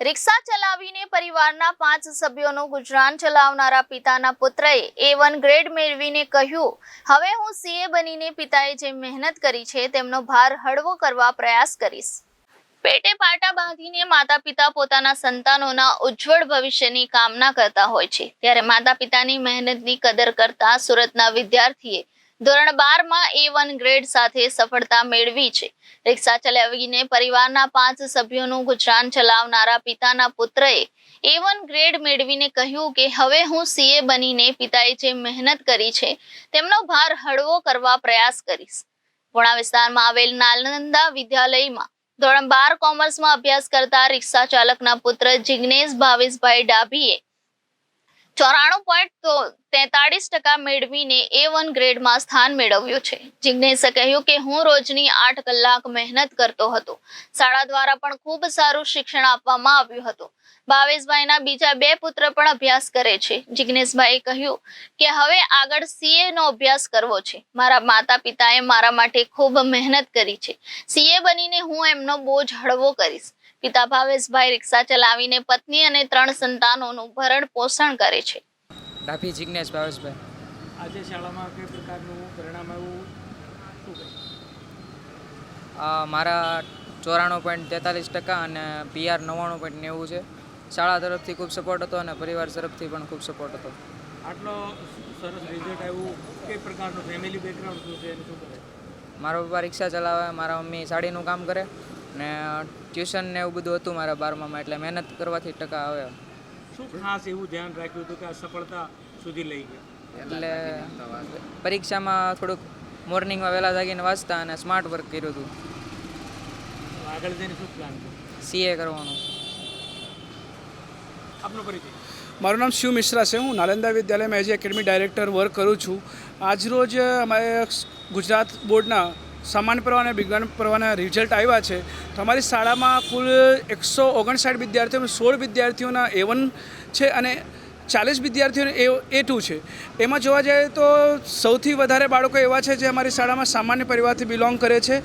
રિક્ષા ચલાવીને પરિવારના પાંચ સભ્યોનું ગુજરાન ચલાવનારા પિતાના પુત્રએ એ વન ગ્રેડ મેળવીને કહ્યું, હવે હું સીએ બનીને પિતાએ જે મહેનત કરી છે તેમનો ભાર હળવો કરવા પ્રયાસ કરીશ. પેટે પાટા બાંધીને માતા પિતા પોતાના સંતાનોના ઉજ્જવળ ભવિષ્યની કામના કરતા હોય છે. ત્યારે માતા પિતાની મહેનતની કદર કરતા સુરતના વિદ્યાર્થીએ ધોરણ બારમાં એ વન ગ્રેડ સાથે સફળતા મેળવી છે. રિક્ષા ચલાવીને પરિવારના પાંચ સભ્યોનું ગુજરાન ચલાવનારા પિતાના પુત્રએ એ વન ગ્રેડ મેળવીને કહ્યું કે, હવે હું સીએ બનીને પિતાએ જે મહેનત કરી છે, તેમનો ભાર હળવો કરવા પ્રયાસ કરીશ. પુણા વિસ્તારમાં આવેલ નાલંદા વિદ્યાલયમાં ધોરણ બાર કોમર્સમાં અભ્યાસ કરતા રિક્ષા ચાલકના પુત્ર જિગ્નેશ ભાવેશભાઈ ડાભીએ ચોરાણું પોઈન્ટ તેતાળીસ ટકા મેળવીને એ વન ગ્રેડમાં સ્થાન મેળવ્યું છે. જિગ્નેશે કહ્યું કે હું રોજની આઠ કલાક મહેનત કરતો હતો. શાળા દ્વારા પણ ખૂબ સારું શિક્ષણ આપવામાં આવ્યું હતું. ભાવેશભાઈના બીજા બે પુત્ર પણ અભ્યાસ કરે છે. જિજ્ઞેશભાઈએ કહ્યું કે હવે આગળ સીએ નો અભ્યાસ કરવો છે. મારા માતા પિતાએ મારા માટે ખૂબ મહેનત કરી છે. સીએ બનીને હું એમનો બોજ હળવો કરીશ. પિતા ભાવેશભાઈ રિક્ષા ચલાવીને પત્ની અને ત્રણ સંતાનોનું ભરણ પોષણ કરે છે. ડાભી જિજ્ઞેશ ભાવેશભાઈ આજે શાળામાં કઈ પ્રકારનું પરિણામ આવ્યું? મારા ચોરાણું પોઈન્ટ તેતાલીસ ટકા અને પીઆર નવ્વાણું પોઈન્ટ નેવું છે. શાળા તરફથી ખૂબ સપોર્ટ હતો અને પરિવાર તરફથી પણ ખૂબ સપોર્ટ હતો. આટલો સરસ રિઝલ્ટ આવ્યું. કઈ પ્રકારનું ફેમિલી બેકગ્રાઉન્ડ શું છે શું કરે? મારા પપ્પા રિક્ષા ચલાવે મારા મમ્મી સાડીનું કામ કરે ને ટ્યુશન ને એવું બધું હતું મારા બારમામાં એટલે મહેનત કરવાથી ટકા આવે. શું ખાસ એવું ધ્યાન રાખ્યું હતું કે આ સફળતા સુધી લઈ ગયા? એટલે પરીક્ષામાં થોડુંક મોર્નિંગમાં વહેલા જાગીને વાંચતા અને સ્માર્ટ વર્ક કર્યું હતું. આગળ જઈને શું પ્લાન સીએ કરવાનું. આપનો પરિચય. મારું નામ શિવ મિશ્રા છે. હું નાલંદા વિદ્યાલયમાં એઝ એકેડમી ડાયરેક્ટર વર્ક કરું છું. આજરોજ અમારે ગુજરાત બોર્ડના સામાન્ય પ્રવાહ અને વિજ્ઞાન પ્રવાહના રિઝલ્ટ આવ્યા છે. તો અમારી શાળામાં કુલ એકસો ઓગણસાઠ વિદ્યાર્થીઓ સોળ વિદ્યાર્થીઓના એવન છે અને ચાલીસ વિદ્યાર્થીઓને એ એ ટુ છે. એમાં જોવા જઈએ તો સૌથી વધારે બાળકો એવા છે જે અમારી શાળામાં સામાન્ય પરિવારથી બિલોંગ કરે છે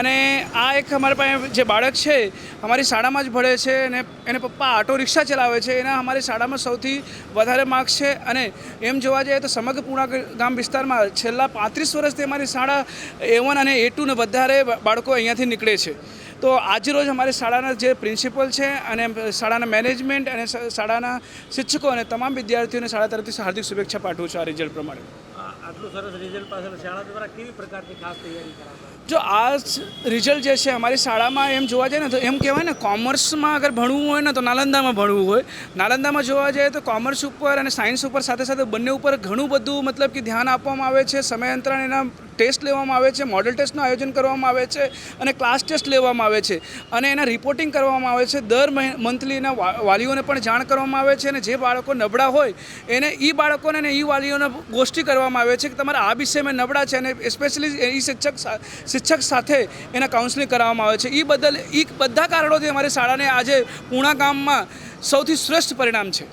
અને આ એક અમારા પાસે જે બાળક છે, અમારી શાળામાં જ ભણે છે અને એને પપ્પા ઓટો રિક્ષા ચલાવે છે, એના અમારી શાળામાં સૌથી વધારે માર્ક્સ છે અને એમ જોવા જઈએ તો સમગ્ર પૂર્ણા ગામ વિસ્તારમાં છેલ્લા પાંત્રીસ વર્ષથી અમારી શાળા એ વન અને એ ટુને વધારે બાળકો અહીંયાથી નીકળે છે. તો આજરોજ અમારી શાળાના જે પ્રિન્સિપલ છે અને શાળાના મેનેજમેન્ટ અને શાળાના શિક્ષકો અને તમામ વિદ્યાર્થીઓને શાળા તરફથી હાર્દિક શુભેચ્છા પાઠવું છું આ રિઝલ્ટ પ્રમાણે. આટલું સરસ રિઝલ્ટ પાછળ શાળા દ્વારા કેવી પ્રકારની ખાસ તૈયારી કરાવતા જો આ રિઝલ્ટ જે છે અમારી શાળામાં એમ જોવા જઈએ ને તો એમ કહેવાય ને કોમર્સમાં અગર ભણવું હોય ને તો નાલંદામાં ભણવું હોય. નાલંદામાં જોવા જઈએ તો કોમર્સ ઉપર અને સાયન્સ ઉપર સાથે સાથે બંને ઉપર ઘણું બધું મતલબ કે ધ્યાન આપવામાં આવે છે. સમયાંતરણ એના ટેસ્ટ લેવામાં આવે છે, મોડલ ટેસ્ટનું આયોજન કરવામાં આવે છે અને ક્લાસ ટેસ્ટ લેવામાં આવે છે. અને એના રિપોર્ટિંગ કરવામાં આવે છે. દર મંથલીના વાલીઓને પણ જાણ કરવામાં આવે છે અને જે બાળકો નબળા હોય, એને એ બાળકોને અને એ વાલીઓને ગોષ્ઠી કરવામાં આવે છે કે તમારા આ વિષયમાં નબળા છે અને સ્પેશિયલી એ શિક્ષક શિક્ષક સાથે એના કાઉન્સલિંગ કરવામાં આવે છે. એ બદલ એ બધા કારણોથી અમારી શાળાને આજે પૂણા ગામમાં સૌથી શ્રેષ્ઠ પરિણામ છે.